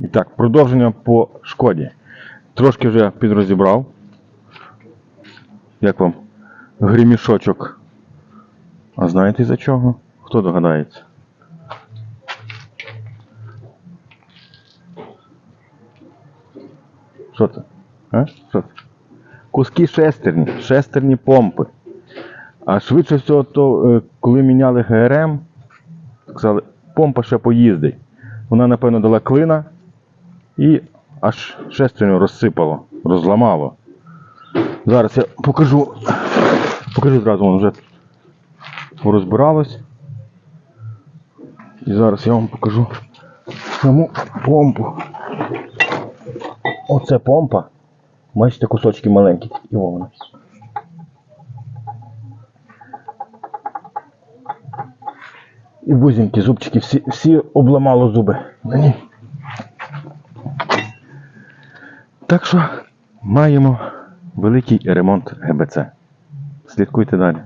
І так, продовження по шкоді. Трошки вже підрозібрав. Як вам гримішочок? А знаєте за чого? Хто догадається? Що це? А? Що це? Куски шестерні, шестерні помпи. А швидше всього, то, е, коли міняли ГРМ, сказали, помпа ще поїздить. Вона, напевно, дала клина і аж шестерню розсипало, розламало. Зараз я покажу. Покажу зразу, воно вже розбиралось. І зараз я вам покажу саму помпу. Оце помпа. Бачите, кусочки маленькі. І вона. І бузінькі, зубчики, всі, всі обламало зуби. На ній. Так що маємо великий ремонт ГБЦ. Слідкуйте далі.